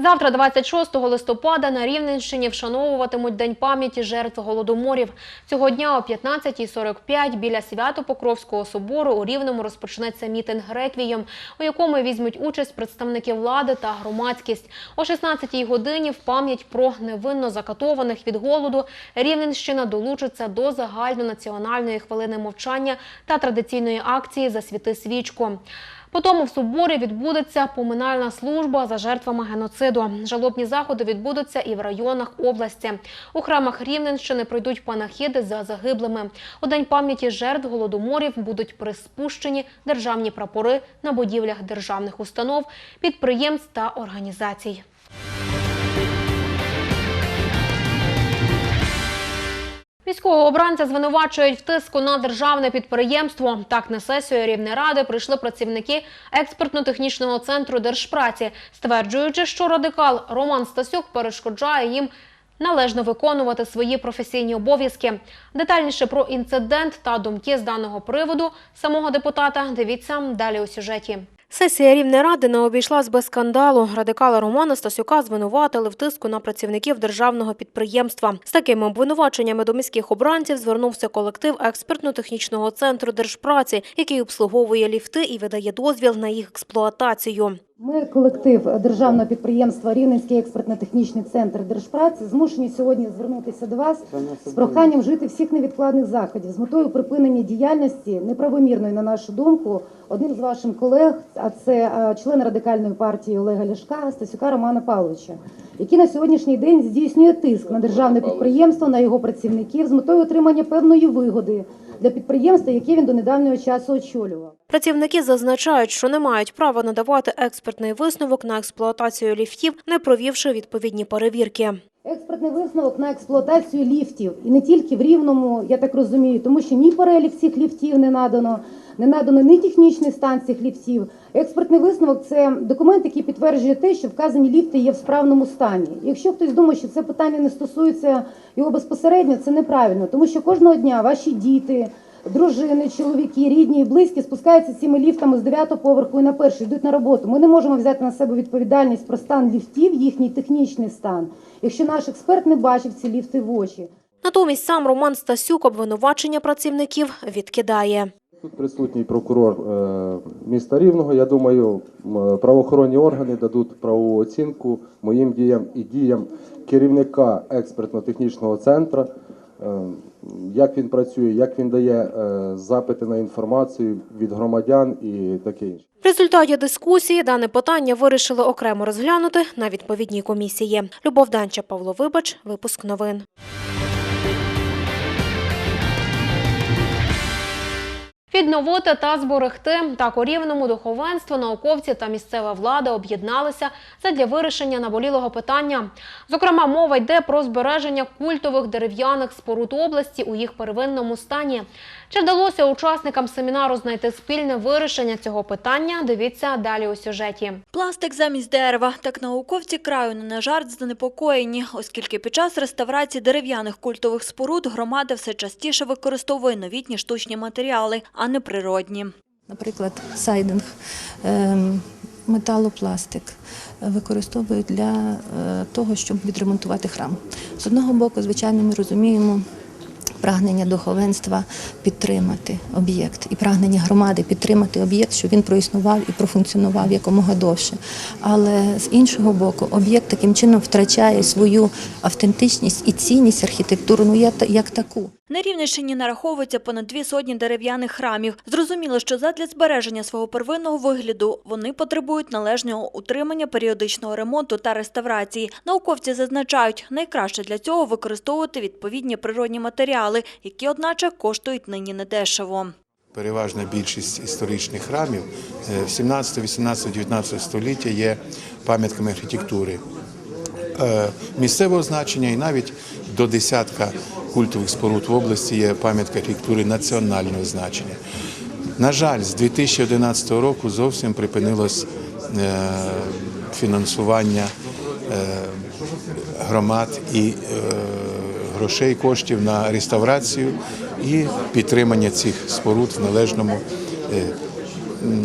Завтра, 26 листопада, на Рівненщині вшановуватимуть День пам'яті жертв голодоморів. Цього дня о 15.45 біля Свято-Покровського собору у Рівному розпочнеться мітинг «Реквієм», у якому візьмуть участь представники влади та громадськість. О 16-й годині в пам'ять про невинно закатованих від голоду Рівненщина долучиться до загальнонаціональної хвилини мовчання та традиційної акції «Засвіти свічку». Потім в соборі відбудеться поминальна служба за жертвами геноциду. Жалобні заходи відбудуться і в районах області. У храмах Рівненщини пройдуть панахіди за загиблими. У день пам'яті жертв голодоморів будуть приспущені державні прапори на будівлях державних установ, підприємств та організацій. Військового обранця звинувачують в тиску на державне підприємство. Так на сесію Рівнеради прийшли працівники експертно-технічного центру держпраці, стверджуючи, що радикал Роман Стасюк перешкоджає їм належно виконувати свої професійні обов'язки. Детальніше про інцидент та думки з даного приводу самого депутата дивіться далі у сюжеті. Сесія Рівнеради не обійшлась без скандалу. Радикала Романа Стасюка звинуватили в тиску на працівників державного підприємства. З такими обвинуваченнями до міських обранців звернувся колектив експертно-технічного центру держпраці, який обслуговує ліфти і видає дозвіл на їх експлуатацію. Ми, колектив державного підприємства Рівненський експертно-технічний центр держпраці, змушені сьогодні звернутися до вас з проханням вжити всіх невідкладних заходів з метою припинення діяльності неправомірної, на нашу думку, одним з ваших колег, а це е, член радикальної партії Олега Ляшка Стасюка Романа Павловича, який на сьогоднішній день здійснює тиск на державне підприємство, на його працівників з метою отримання певної вигоди для підприємства, яке він до недавнього часу очолював. Працівники зазначають, що не мають права надавати експертний висновок на експлуатацію ліфтів, не провівши відповідні перевірки. Експертний висновок на експлуатацію ліфтів і не тільки в рівному, я так розумію, тому що ні перелік цих ліфтів не надано, не надано ні технічний стан цих ліфтів. Експертний висновок це документ, який підтверджує те, що вказані ліфти є в справному стані. Якщо хтось думає, що це питання не стосується його безпосередньо, це неправильно, тому що кожного дня ваші діти. Дружини, чоловіки, рідні і близькі спускаються цими ліфтами з 9 поверху і на перший, йдуть на роботу. Ми не можемо взяти на себе відповідальність про стан ліфтів, їхній технічний стан, якщо наш експерт не бачив ці ліфти в очі. Натомість сам Роман Стасюк обвинувачення працівників відкидає. Тут присутній прокурор е, міста Рівного. Я думаю, правоохоронні органи дадуть правову оцінку моїм діям і діям керівника експертно-технічного центру, е, як він працює, як він дає е, запити на інформацію від громадян і таке інше. В результаті дискусії дане питання вирішили окремо розглянути на відповідній комісії. Любов Данча, Павло Вибач, випуск новин. Відновити та зберегти так у рівному духовенство, науковці та місцева влада об'єдналися задля вирішення наболілого питання. Зокрема, мова йде про збереження культових дерев'яних споруд області у їх первинному стані. Чи вдалося учасникам семінару знайти спільне вирішення цього питання? Дивіться далі у сюжеті. Пластик замість дерева. Так науковці краю не на жарт занепокоєні, оскільки під час реставрації дерев'яних культових споруд громада все частіше використовує новітні штучні матеріали, а не природні. Наприклад, сайдинг, ем, металопластик використовують для е, того, щоб відремонтувати храм. З одного боку, звичайно, ми розуміємо. Прагнення духовенства підтримати об'єкт і прагнення громади підтримати об'єкт, щоб він проіснував і профункціонував якомога довше. Але з іншого боку, об'єкт таким чином втрачає свою автентичність і цінність архітектурну як- як таку. На Рівненщині нараховується понад дві сотні дерев'яних храмів. Зрозуміло, що задля збереження свого первинного вигляду вони потребують належного утримання, періодичного ремонту та реставрації. Науковці зазначають, найкраще для цього використовувати відповідні природні матеріали, які, одначе, коштують нині недешево. Переважна більшість історичних храмів е, в 17, 18, 19 століття є пам'ятками архітектури е, місцевого значення і навіть до десятка культових споруд в області є пам'ятка архітектури національного значення. На жаль, з 2011 року зовсім припинилось е, фінансування е, громад і е, грошей, коштів на реставрацію і підтримання цих споруд в належному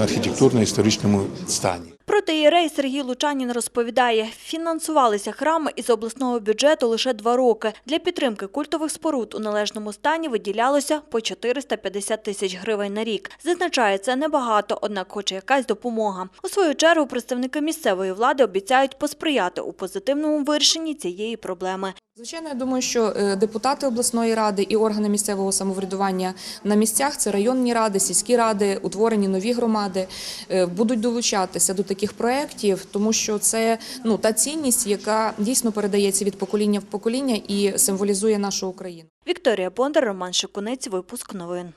архітектурно-історичному стані. Протиєрей Сергій Лучанін розповідає, фінансувалися храми із обласного бюджету лише два роки. Для підтримки культових споруд у належному стані виділялося по 450 тисяч гривень на рік. Зазначає, це небагато, однак хоче якась допомога. У свою чергу представники місцевої влади обіцяють посприяти у позитивному вирішенні цієї проблеми. Звичайно, я думаю, що е, депутати обласної ради і органи місцевого самоврядування на місцях це районні ради, сільські ради, утворені нові громади е, будуть долучатися до таких проєктів, тому що це ну та цінність, яка дійсно передається від покоління в покоління і символізує нашу Україну. Вікторія Бондар, Роман Шикунець, випуск новин.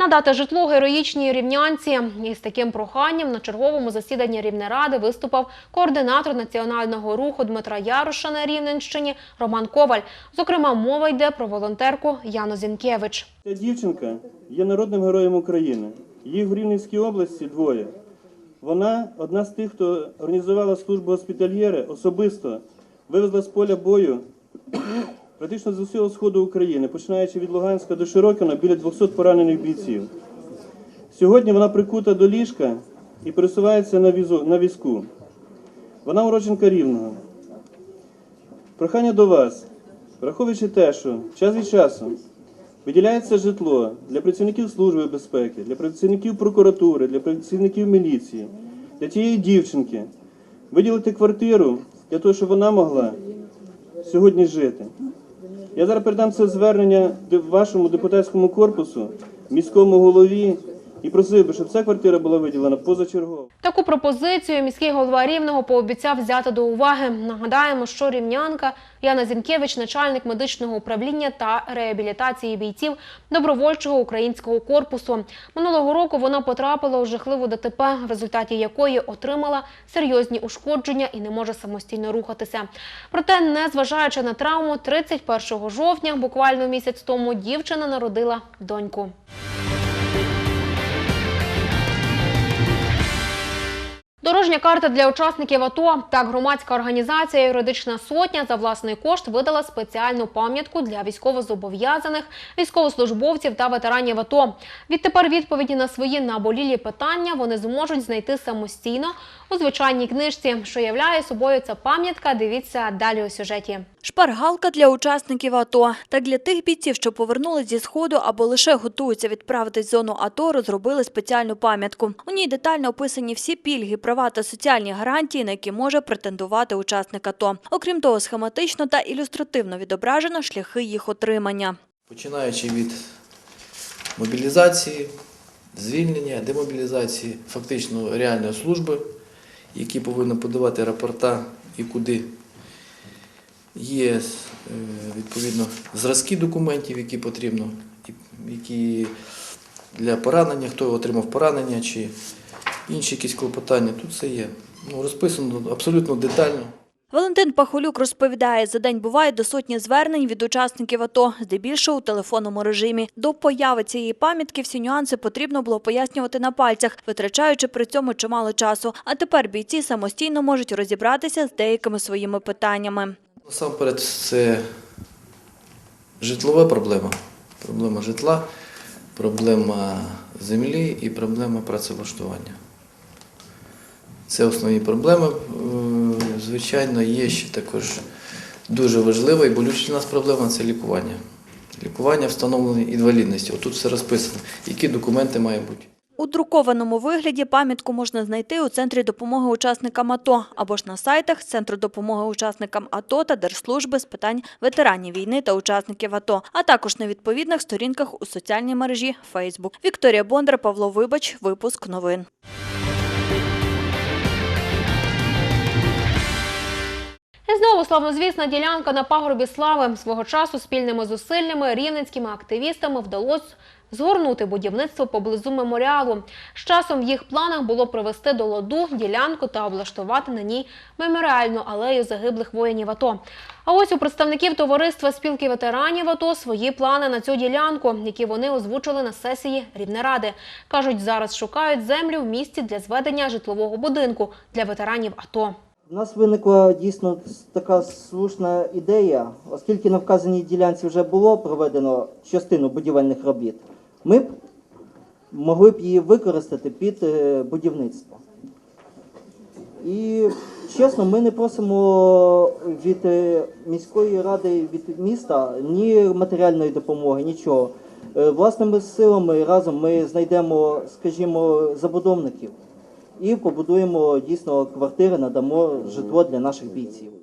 Надати житло героїчній рівнянці. Із таким проханням на черговому засіданні Рівнеради виступив координатор національного руху Дмитра Яроша на Рівненщині Роман Коваль. Зокрема, мова йде про волонтерку Яну Зінкевич. Ця дівчинка є народним героєм України. Їх в Рівненській області двоє. Вона одна з тих, хто організувала службу госпітальєри, особисто вивезла з поля бою практично з усього сходу України, починаючи від Луганська до Широкіна, біля 200 поранених бійців. Сьогодні вона прикута до ліжка і пересувається на, візу, на візку. Вона уродженка Рівного. Прохання до вас, враховуючи те, що час від часу виділяється житло для працівників Служби безпеки, для працівників прокуратури, для працівників міліції, для тієї дівчинки, виділити квартиру для того, щоб вона могла сьогодні жити. Я зараз передам це звернення вашому депутатському корпусу, міському голові і просив би, щоб ця квартира була виділена позачергово. Таку пропозицію міський голова Рівного пообіцяв взяти до уваги. Нагадаємо, що рівнянка Яна Зінкевич, начальник медичного управління та реабілітації бійців добровольчого українського корпусу. Минулого року вона потрапила у жахливу ДТП, в результаті якої отримала серйозні ушкодження і не може самостійно рухатися. Проте, незважаючи на травму, 31 жовтня, буквально місяць тому, дівчина народила доньку. Дорожня карта для учасників АТО. Так, громадська організація Юридична сотня за власний кошт видала спеціальну пам'ятку для військовозобов'язаних, військовослужбовців та ветеранів АТО. Відтепер відповіді на свої наболілі питання вони зможуть знайти самостійно у звичайній книжці, що являє собою ця пам'ятка. Дивіться далі у сюжеті. Шпаргалка для учасників АТО. Так для тих бійців, що повернулись зі Сходу або лише готуються відправитись в зону АТО, розробили спеціальну пам'ятку. У ній детально описані всі пільги, права та соціальні гарантії, на які може претендувати учасник АТО. Окрім того, схематично та ілюстративно відображено шляхи їх отримання. починаючи від мобілізації, звільнення, демобілізації, фактично реальної служби, які повинні подавати рапорта і куди. Є е, відповідно зразки документів, які потрібно, які для поранення, хто отримав поранення чи інші якісь клопотання. Тут все є. Ну, розписано абсолютно детально. Валентин Пахолюк розповідає, за день буває до сотні звернень від учасників АТО, здебільшого у телефонному режимі. До появи цієї пам'ятки всі нюанси потрібно було пояснювати на пальцях, витрачаючи при цьому чимало часу. А тепер бійці самостійно можуть розібратися з деякими своїми питаннями. Насамперед, це житлова проблема. Проблема житла, проблема землі і проблема працевлаштування. Це основні проблеми. Е, Звичайно, є ще також дуже важлива і болюча для нас проблема це лікування. Лікування встановленої інвалідності. Отут все розписано, які документи мають бути. У друкованому вигляді пам'ятку можна знайти у Центрі допомоги учасникам АТО або ж на сайтах Центру допомоги учасникам АТО та Держслужби з питань ветеранів війни та учасників АТО, а також на відповідних сторінках у соціальній мережі Facebook. Вікторія Бондар, Павло Вибач, випуск новин. І знову славнозвісна ділянка на пагорбі слави. Свого часу спільними зусиллями рівненськими активістами вдалося згорнути будівництво поблизу меморіалу. З часом в їх планах було привести до ладу ділянку та облаштувати на ній меморіальну алею загиблих воїнів АТО. А ось у представників товариства спілки ветеранів АТО свої плани на цю ділянку, які вони озвучили на сесії Рівнеради. Кажуть, зараз шукають землю в місті для зведення житлового будинку для ветеранів АТО. У нас виникла дійсно така слушна ідея, оскільки на вказаній ділянці вже було проведено частину будівельних робіт, ми б могли б її використати під е, будівництво. І чесно, ми не просимо від е, міської ради, від міста ні матеріальної допомоги, нічого. Е, Власними силами разом ми знайдемо, скажімо, забудовників і побудуємо дійсно квартири, надамо житло для наших бійців.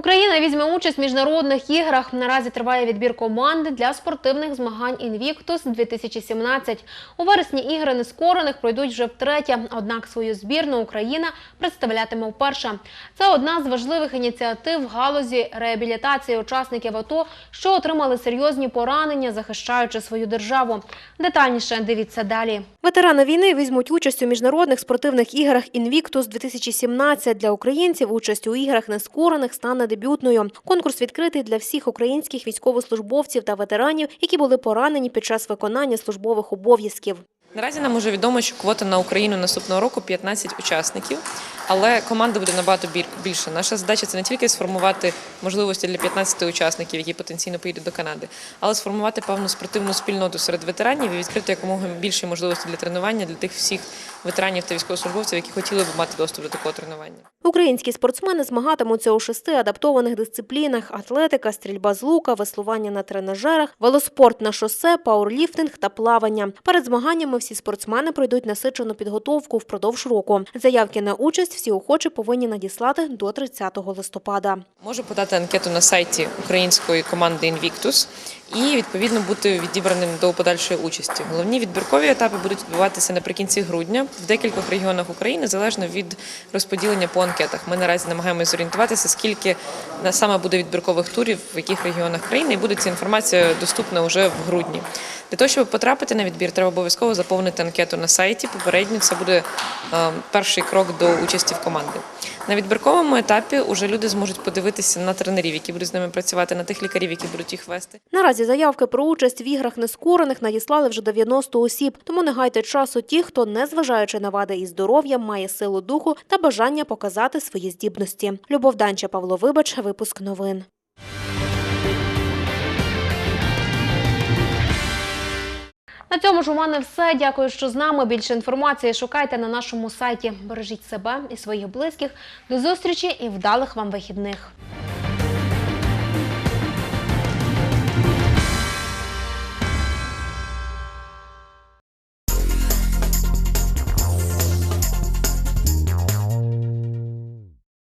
Україна візьме участь в міжнародних іграх. Наразі триває відбір команди для спортивних змагань Invictus 2017. У вересні ігри нескорених пройдуть вже втретє. Однак свою збірну Україна представлятиме вперше. Це одна з важливих ініціатив в галузі реабілітації учасників АТО, що отримали серйозні поранення, захищаючи свою державу. Детальніше дивіться далі. Ветерани війни візьмуть участь у міжнародних спортивних іграх Invictus 2017. Для українців участь у іграх нескорених стане дебютною. Конкурс відкритий для всіх українських військовослужбовців та ветеранів, які були поранені під час виконання службових обов'язків. Наразі нам уже відомо, що квота на Україну наступного року 15 учасників, але команда буде набагато більше. Наша задача це не тільки сформувати можливості для 15 учасників, які потенційно поїдуть до Канади, але сформувати певну спортивну спільноту серед ветеранів і відкрити якомога більше можливостей для тренування для тих всіх ветеранів та військовослужбовців, які хотіли б мати доступ до такого тренування. Українські спортсмени змагатимуться у шести адаптованих дисциплінах: атлетика, стрільба з лука, веслування на тренажерах, велоспорт на шосе, пауерліфтинг та плавання. Перед змаганнями всі спортсмени пройдуть насичену підготовку впродовж року. Заявки на участь всі охочі повинні надіслати до 30 листопада. Можу подати анкету на сайті української команди Invictus і відповідно бути відібраним до подальшої участі. Головні відбіркові етапи будуть відбуватися наприкінці грудня в декількох регіонах України, залежно від розподілення по анкетах. Ми наразі намагаємося зорієнтуватися, скільки саме буде відбіркових турів, в яких регіонах країни, і буде ця інформація доступна вже в грудні. Для того, щоб потрапити на відбір, треба обов'язково заповнити анкету на сайті. Попередньо це буде е, перший крок до участі в команді. На відбірковому етапі вже люди зможуть подивитися на тренерів, які будуть з ними працювати, на тих лікарів, які будуть їх вести. Наразі заявки про участь в іграх нескорених надіслали вже 90 осіб. Тому не гайте часу ті, хто, незважаючи на вади і здоров'я, має силу духу та бажання показати свої здібності. Любов Данча, Павло Вибач, випуск новин. Цьому ж у мене все. Дякую, що з нами. Більше інформації шукайте на нашому сайті. Бережіть себе і своїх близьких. До зустрічі і вдалих вам вихідних.